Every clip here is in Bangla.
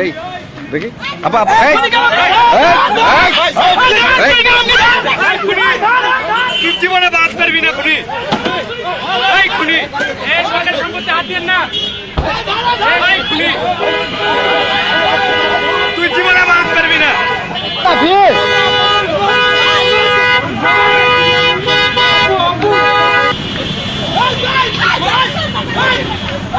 এই দেখি। আপা আপা এই। এই, এই, তুই জীবনে বাদ পারবি না খুনি। এই খুনি। এই সরকার সম্পত্তি হাত দিন না। এই খুনি। তুই জীবনে বাদ পারবি না।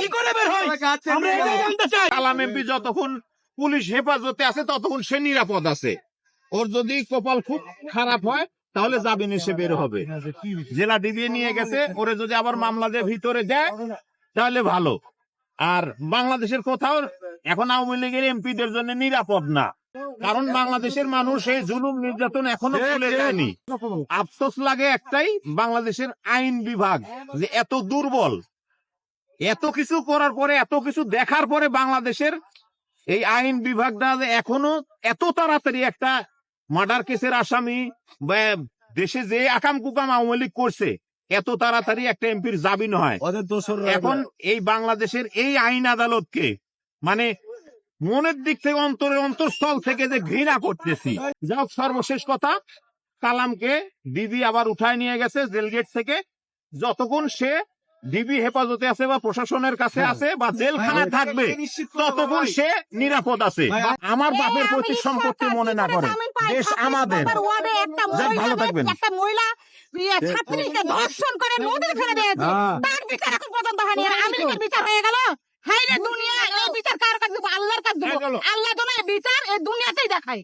কি করে বের হয়? আমরা এটাই জানতে চাই। কালাম এমপি যতক্ষণ পুলিশ হেফাজতে আছে ততক্ষণ সে নিরাপদ আছে। ওর যদি কপাল খুব খারাপ হয় তাহলে জামিন এসে বের হবে। জেলা ডিবিয়ে নিয়ে গেছে ওরে যদি আবার মামলা দিয়ে ভিতরে দেয় তাহলে ভালো। আর বাংলাদেশের কোথাও এখন আওয়ামী লীগের এমপিদের জন্য নিরাপদ না। কারণ বাংলাদেশের মানুষ এই জুলুম নির্যাতন এখনও ভুলে যায়নি। আফসোস লাগে একটাই বাংলাদেশের আইন বিভাগ যে এত দুর্বল এত কিছু করার পরে এত কিছু দেখার পরে বাংলাদেশের এই আইন বিভাগটা যে এখনও এত তাড়াতাড়ি একটা মার্ডার কেসের আসামি বা দেশে যে আকাম কুকাম আওয়ামী লীগ করছে এত তাড়াতাড়ি একটা এমপির জামিন হয়। এখন এই বাংলাদেশের এই আইন আদালতকে মানে মনের দিক থেকে অন্তরে অন্তঃস্থল থেকে যে ঘৃণা করতেছি। যাও সর্বশেষ কথা কালামকে দিদি আবার উঠায় নিয়ে গেছে জেলগেট থেকে। যতক্ষণ সে ডিবি হেফাজতে আছে বা প্রশাসনের কাছে আছে বা জেলখানায় থাকবে ততক্ষণ সে নিরাপদ আছে। আমার বাপের প্রতি সম্পত্তি মনে না করে। দেশ আমাদের। ভালো থাকবেন। একটা মহিলা ছাত্রীকে ধর্ষণ করে নদীর ফেলে দিয়েছে। তার বিচার এখন পর্যন্ত হয়নি। আমেরিকার বিচার হয়ে গেল। হাই রে দুনিয়া এই আল্লাহ তোমার বিচার এই দুনিয়াতেই দেখায়।